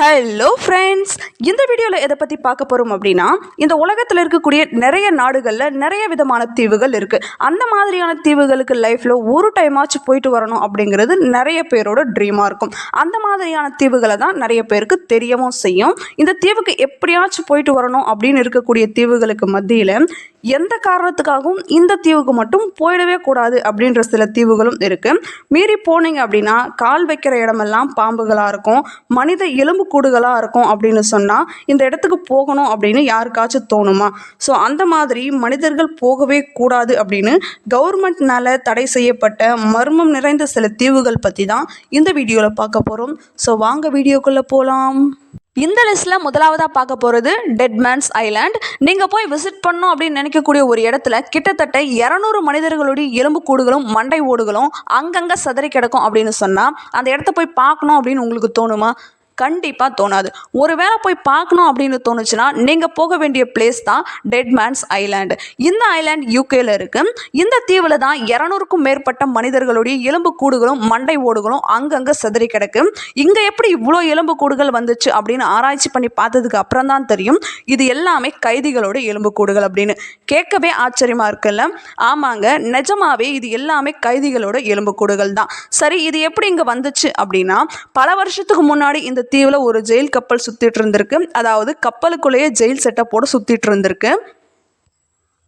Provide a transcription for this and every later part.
Hello friends இந்த வீடியோவில் எதை பற்றி பார்க்க போகிறோம் அப்படின்னா இந்த உலகத்தில் இருக்கக்கூடிய நிறைய நாடுகளில் நிறைய விதமான தீவுகள் இருக்குது அந்த மாதிரியான தீவுகளுக்கு லைஃப்பில் ஒரு டைமாச்சும் போயிட்டு வரணும் அப்படிங்கிறது நிறைய பேரோட ட்ரீமாக இருக்கும். அந்த மாதிரியான தீவுகளை தான் நிறைய பேருக்கு தெரியவும் செய்யும். இந்த தீவுக்கு எப்படியாச்சும் போயிட்டு வரணும் அப்படின்னு இருக்கக்கூடிய தீவுகளுக்கு மத்தியில் எந்த காரணத்துக்காகவும் இந்த தீவுக்கு மட்டும் போயிடவே கூடாது அப்படின்ற சில தீவுகளும் இருக்குது மீறி போனீங்க அப்படின்னா கால் வைக்கிற இடமெல்லாம் பாம்புகளாக இருக்கும். மனித எலும்பு கூடுகளாக இருக்கும் அப்படின்னு சொன்னால் இந்த இடத்துக்கு போகணும் அப்படின்னு யாருக்காச்சும் தோணுமா? ஸோ அந்த மாதிரி மனிதர்கள் போகவே கூடாது அப்படின்னு கவர்மெண்ட்னால தடை செய்யப்பட்ட மர்மம் நிறைந்த சில தீவுகள் பற்றி தான் இந்த வீடியோவில் பார்க்க போகிறோம் ஸோ வாங்க வீடியோக்குள்ளே போகலாம் இந்த லிஸ்ட்டில் முதலாவதாக பார்க்க போகிறது டெட்மேன்ஸ் ஐலாண்ட் நீங்கள் போய் விசிட் பண்ணணும் அப்படின்னு நினைக்கக்கூடிய ஒரு இடத்துல கிட்டத்தட்ட இரநூறு மனிதர்களுடைய எலும்பு கூடுகளும் மண்டை ஓடுகளும் அங்கங்கே சதறி கிடக்கும் அப்படின்னு சொன்னால் அந்த இடத்த போய் பார்க்கணும் அப்படின்னு உங்களுக்கு தோணுமா? கண்டிப்பாக தோணாது. ஒருவேளை போய் பார்க்கணும் அப்படின்னு தோணுச்சுன்னா நீங்கள் போக வேண்டிய பிளேஸ் தான் டெட்மேன்ஸ் ஐலாண்டு இந்த ஐலாண்ட் யூகேல இருக்கு. இந்த தீவில் தான் இரநூறுக்கும் மேற்பட்ட மனிதர்களுடைய எலும்பு கூடுகளும் மண்டை ஓடுகளும் அங்கங்கே சிதறி கிடக்கு. இங்கே எப்படி இவ்வளோ எலும்பு கூடுகள் வந்துச்சு அப்படின்னு ஆராய்ச்சி பண்ணி பார்த்ததுக்கு அப்புறம் தான் தெரியும். இது எல்லாமே கைதிகளோட எலும்பு கூடுகள் அப்படின்னு. கேட்கவே ஆச்சரியமா இருக்குல்ல? ஆமாங்க நிஜமாவே இது எல்லாமே கைதிகளோட எலும்பு கூடுகள் தான். சரி இது எப்படி இங்கே வந்துச்சு அப்படின்னா பல வருஷத்துக்கு முன்னாடி இந்த தீவில் ஒரு ஜெயில் கப்பல் சுற்றிட்டு இருந்திருக்கு. அதாவது கப்பலுக்குள்ளேயே ஜெயில் செட்டப்போடு சுற்றிட்டு இருந்திருக்கு.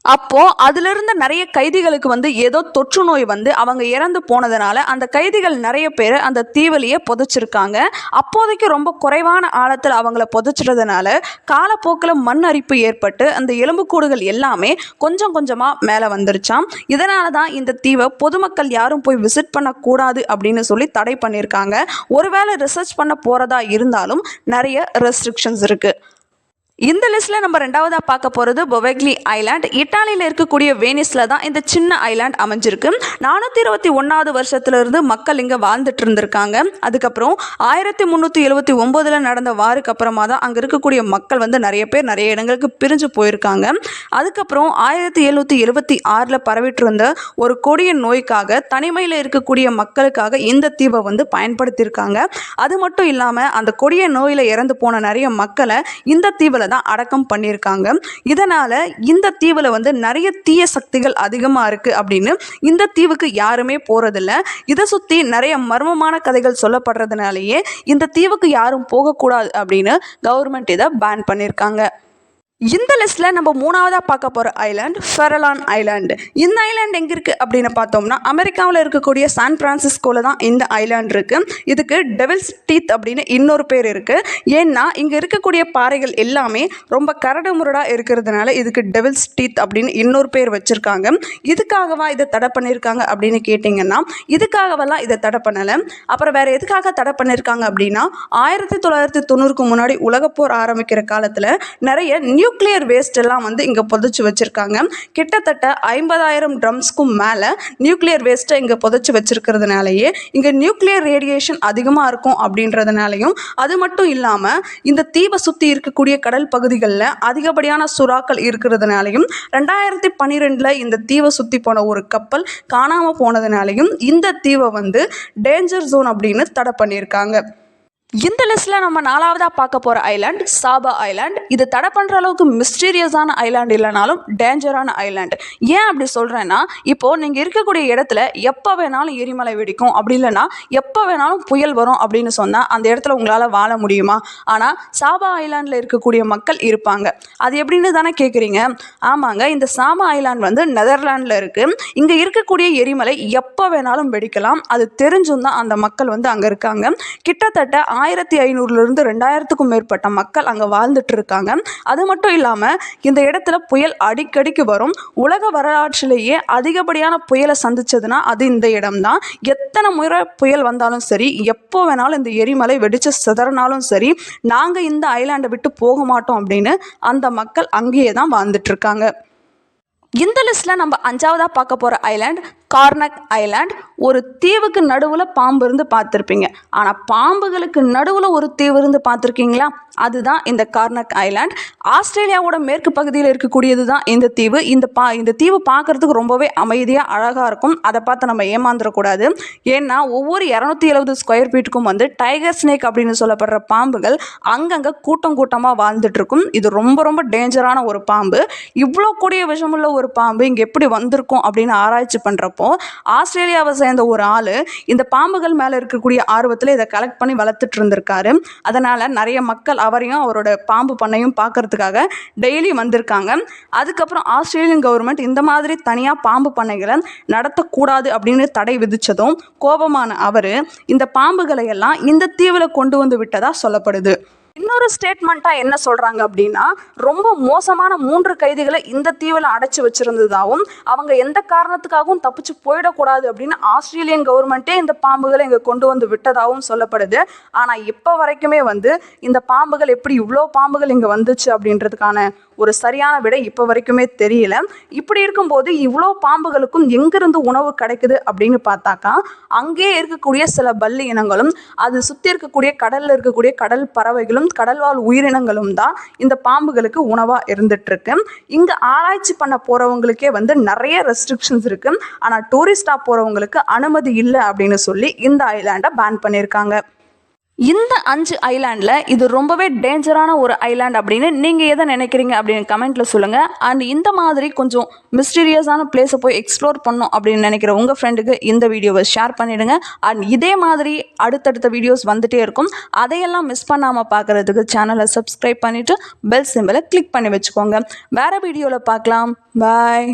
அப்போ அதுல இருந்த நிறைய கைதிகளுக்கு வந்து ஏதோ தொற்று நோய் வந்து அவங்க இறந்து போனதுனால அந்த கைதிகள் நிறைய பேர் அந்த தீவலியை புதைச்சிருக்காங்க. அப்போதைக்கு ரொம்ப குறைவான ஆழத்தில் அவங்கள புதைச்சிட்டதுனால காலப்போக்கில் மண் அரிப்பு ஏற்பட்டு அந்த எலும்புக்கூடுகள் எல்லாமே கொஞ்சம் கொஞ்சமாக மேலே வந்துருச்சாம். இதனால தான் இந்த தீவை பொதுமக்கள் யாரும் போய் விசிட் பண்ணக்கூடாது அப்படின்னு சொல்லி தடை பண்ணியிருக்காங்க ஒருவேளை ரிசர்ச் பண்ண போகிறதா இருந்தாலும் நிறைய ரெஸ்ட்ரிக்ஷன்ஸ் இருக்குது இந்த லிஸ்ட்டில் நம்ம ரெண்டாவதாக பார்க்க போகிறது பொவெக்லி ஐலாண்ட் இட்டாலியில் இருக்கக்கூடிய வேனிஸில் தான் இந்த சின்ன ஐலாண்ட் அமைஞ்சிருக்கு. நானூற்றி இருபத்தி ஒன்றாவது வருஷத்துலேருந்து மக்கள் இங்கே வாழ்ந்துட்டு இருந்திருக்காங்க. அதுக்கப்புறம் ஆயிரத்தி முந்நூற்றி எழுபத்தி ஒம்போதில் நடந்த வாருக்கு அப்புறமா தான் அங்கே இருக்கக்கூடிய மக்கள் வந்து நிறைய பேர் நிறைய இடங்களுக்கு பிரிஞ்சு போயிருக்காங்க. அதுக்கப்புறம் ஆயிரத்தி எழுநூற்றி எழுபத்தி ஆறில் பரவிட்டு இருந்த ஒரு கொடிய நோய்க்காக தனிமையில் இருக்கக்கூடிய மக்களுக்காக இந்த தீவை வந்து பயன்படுத்தியிருக்காங்க. அது மட்டும் இல்லாமல் அந்த கொடிய நோயில் இறந்து போன நிறைய மக்களை இந்த தீவில் தான் அடக்கம் பண்ணியிருக்காங்க. இதனால் இந்த தீவில் வந்து நிறைய தீய சக்திகள் அதிகமாக இருக்குது அப்படின்னு இந்த தீவுக்கு யாருமே போகிறதில்ல இதை சுற்றி நிறைய மர்மமான கதைகள் சொல்லப்படுறதுனாலேயே இந்த தீவுக்கு யாரும் போகக்கூடாது அப்படின்னு கவர்மெண்ட் இதை பேன் பண்ணியிருக்காங்க. இந்த லிஸ்ட்டில் நம்ம மூணாவதாக பார்க்க போகிற ஐலாண்ட் ஃபெரலான் ஐலாண்டு இந்த ஐலாண்ட் எங்கே இருக்குது அப்படின்னு பார்த்தோம்னா அமெரிக்காவில் இருக்கக்கூடிய சான் பிரான்சிஸ்கோவில் தான் இந்த ஐலாண்ட் இருக்குது இதுக்கு டெவில்ஸ் டீத் அப்படின்னு இன்னொரு பேர் இருக்குது ஏன்னா இங்கே இருக்கக்கூடிய பாறைகள் எல்லாமே ரொம்ப கரடு முரடாக இருக்கிறதுனால இதுக்கு டெவில்ஸ் டீத் அப்படின்னு இன்னொரு பேர் வச்சுருக்காங்க. இதுக்காகவா இதை தடை பண்ணியிருக்காங்க அப்படின்னு கேட்டிங்கன்னா இதுக்காகவெல்லாம் இதை தடை பண்ணலை. அப்புறம் வேறு எதுக்காக தடை பண்ணியிருக்காங்க அப்படின்னா ஆயிரத்தி தொள்ளாயிரத்தி தொண்ணூறுக்கு முன்னாடி உலகப்போர் ஆரம்பிக்கிற காலத்தில் நிறைய நியூ நியூக்ளியர் வேஸ்ட் எல்லாம் வந்து இங்கே புதைச்சி வச்சுருக்காங்க. கிட்டத்தட்ட ஐம்பதாயிரம் ட்ரம்ஸ்க்கும் மேலே நியூக்ளியர் வேஸ்ட்டை இங்கே புதைச்சி வச்சுருக்கிறதுனாலயே இங்கே நியூக்ளியர் ரேடியேஷன் அதிகமாக இருக்கும் அப்படின்றதுனாலையும் அது மட்டும் இல்லாமல் இந்த தீவை சுற்றி இருக்கக்கூடிய கடல் பகுதிகளில் அதிகப்படியான சுறாக்கள் இருக்கிறதுனாலையும் ரெண்டாயிரத்தி பன்னிரெண்டில் இந்த தீவை சுற்றி போன ஒரு கப்பல் காணாமல் போனதுனாலையும் இந்த தீவை வந்து டேஞ்சர் ஜோன் அப்படின்னு தடை பண்ணியிருக்காங்க. இந்த லிஸ்ட்டில் நம்ம நாலாவதாக பார்க்க போகிற ஐலாண்ட் சாபா ஐலாண்ட் இது தடை பண்ணுற அளவுக்கு மிஸ்டீரியஸான ஐலாண்ட் இல்லைனாலும் டேஞ்சரான ஐலாண்ட் ஏன் அப்படி சொல்கிறேன்னா இப்போது நீங்கள் இருக்கக்கூடிய இடத்துல எப்போ வேணாலும் எரிமலை வெடிக்கும். அப்படி இல்லைன்னா எப்போ வேணாலும் புயல் வரும் அப்படின்னு சொன்னால் அந்த இடத்துல உங்களால் வாழ முடியுமா? ஆனால் சாபா ஐலாண்டில் இருக்கக்கூடிய மக்கள் இருப்பாங்க. அது எப்படின்னு தானே கேட்குறீங்க ஆமாங்க இந்த சாபா ஐலாண்ட் வந்து நெதர்லாண்டில் இருக்குது இங்கே இருக்கக்கூடிய எரிமலை எப்போ வேணாலும் வெடிக்கலாம். அது தெரிஞ்சும் தான் அந்த மக்கள் வந்து அங்கே இருக்காங்க. கிட்டத்தட்ட ஆயிரத்தி ஐநூறுலேருந்து ரெண்டாயிரத்துக்கும் மேற்பட்ட மக்கள் அங்கே வாழ்ந்துட்டு இருக்காங்க அது மட்டும் இல்லாமல் இந்த இடத்துல புயல் அடிக்கடிக்கு வரும். உலக வரலாற்றிலேயே அதிகப்படியான புயலை சந்திச்சதுன்னா அது இந்த இடம்தான். எத்தனை முறை புயல் வந்தாலும் சரி எப்போ வேணாலும் இந்த எரிமலை வெடிச்சு சிதறினாலும் சரி நாங்கள் இந்த ஐலாண்டை விட்டு போக மாட்டோம் அப்படின்னு அந்த மக்கள் அங்கேயே தான் வாழ்ந்துட்டு இருக்காங்க இந்த லிஸ்ட்டில் நம்ம அஞ்சாவதாக பார்க்க போகிற ஐலாண்ட் கார்னக் ஐலாண்ட் ஒரு தீவுக்கு நடுவில் பாம்பு இருந்து பார்த்துருப்பீங்க. ஆனால் பாம்புகளுக்கு நடுவில் ஒரு தீவு இருந்து பார்த்துருக்கீங்களா? அதுதான் இந்த கார்னக் ஐலாண்ட். ஆஸ்திரேலியாவோட மேற்கு பகுதியில் இருக்கக்கூடியது தான் இந்த தீவு. இந்த பா இந்த தீவு பார்க்குறதுக்கு ரொம்பவே அமைதியாக அழகாக இருக்கும். அதை பார்த்து நம்ம ஏமாந்துடக்கூடாது ஏன்னா ஒவ்வொரு இரநூத்தி எழுபது ஸ்கொயர் ஃபீட்டுக்கும் வந்து டைகர் ஸ்னேக் அப்படின்னு சொல்லப்படுற பாம்புகள் அங்கங்கே கூட்டம் கூட்டமாக வாழ்ந்துட்டு இருக்கும் இது ரொம்ப ரொம்ப டேஞ்சரான ஒரு பாம்பு. இவ்வளோ கூடிய விஷமுள்ள ஒரு பாம்பு இங்கே எப்படி வந்திருக்கும் அப்படின்னு ஆராய்ச்சி பண்ணுறப்போ ஆஸ்திரேலியாவை சேர்ந்த ஒரு ஆள் இந்த பாம்புகள் மேலே இருக்கக்கூடிய ஆர்வத்தில் இதை கலெக்ட் பண்ணி வளர்த்துட்டு இருந்திருக்காரு. அதனால் நிறைய மக்கள் அவரையும் அவரோட பாம்பு பண்ணையும் பார்க்கறதுக்காக டெய்லி வந்திருக்காங்க. அதுக்கப்புறம் ஆஸ்திரேலியன் கவர்மெண்ட் இந்த மாதிரி தனியாக பாம்பு பண்ணைகளை நடத்தக்கூடாது அப்படின்னு தடை விதித்ததும் கோபமான அவர் இந்த பாம்புகளை எல்லாம் இந்த தீவில் கொண்டு வந்து விட்டதாக சொல்லப்படுது. இன்னொரு ஸ்டேட்மெண்ட்டாக என்ன சொல்கிறாங்க அப்படின்னா ரொம்ப மோசமான மூன்று கைதிகளை இந்த தீவில் அடைச்சி வச்சிருந்ததாகவும் அவங்க எந்த காரணத்துக்காகவும் தப்பிச்சு போயிடக்கூடாது அப்படின்னு ஆஸ்திரேலியன் கவர்மெண்ட்டே இந்த பாம்புகளை இங்கே கொண்டு வந்து விட்டதாகவும் சொல்லப்படுது. ஆனால் இப்போ வரைக்குமே வந்து இந்த பாம்புகள் எப்படி இவ்வளோ பாம்புகள் இங்கே வந்துச்சு அப்படின்றதுக்கான ஒரு சரியான விடை இப்போ வரைக்குமே தெரியல. இப்படி இருக்கும்போது இவ்வளோ பாம்புகளுக்கும் எங்கிருந்து உணவு கிடைக்குது அப்படின்னு பார்த்தாக்கா அங்கேயே இருக்கக்கூடிய சில பல்லி இனங்களும் அது சுற்றி இருக்கக்கூடிய கடலில் இருக்கக்கூடிய கடல் பறவைகளும் கடல்வாழ் உயிரினங்களும் தான் இந்த பாம்புகளுக்கு உணவாக இருந்துகிட்ருக்கு இங்கே ஆராய்ச்சி பண்ண போகிறவங்களுக்கே வந்து நிறைய ரெஸ்ட்ரிக்ஷன்ஸ் இருக்குது ஆனால் டூரிஸ்டாக போகிறவங்களுக்கு அனுமதி இல்லை அப்படின்னு சொல்லி இந்த ஐலாண்டை பேன் பண்ணியிருக்காங்க. இந்த அஞ்சு ஐலாண்டில் இது ரொம்பவே டேஞ்சரான ஒரு ஐலாண்ட் அப்படின்னு நீங்கள் எதை நினைக்கிறீங்க அப்படின்னு கமெண்ட்டில் சொல்லுங்கள் அண்ட் இந்த மாதிரி கொஞ்சம் மிஸ்டீரியஸான பிளேஸை போய் எக்ஸ்ப்ளோர் பண்ணும் அப்படின்னு நினைக்கிற உங்கள் ஃப்ரெண்டுக்கு இந்த வீடியோவை ஷேர் பண்ணிவிடுங்க அண்ட் இதே மாதிரி அடுத்தடுத்த வீடியோஸ் வந்துகிட்டே இருக்கும். அதையெல்லாம் மிஸ் பண்ணாமல் பார்க்குறதுக்கு சேனலை சப்ஸ்கிரைப் பண்ணிவிட்டு பெல் சிம்பிளை கிளிக் பண்ணி வச்சுக்கோங்க. வேறு வீடியோவில் பார்க்கலாம். பாய்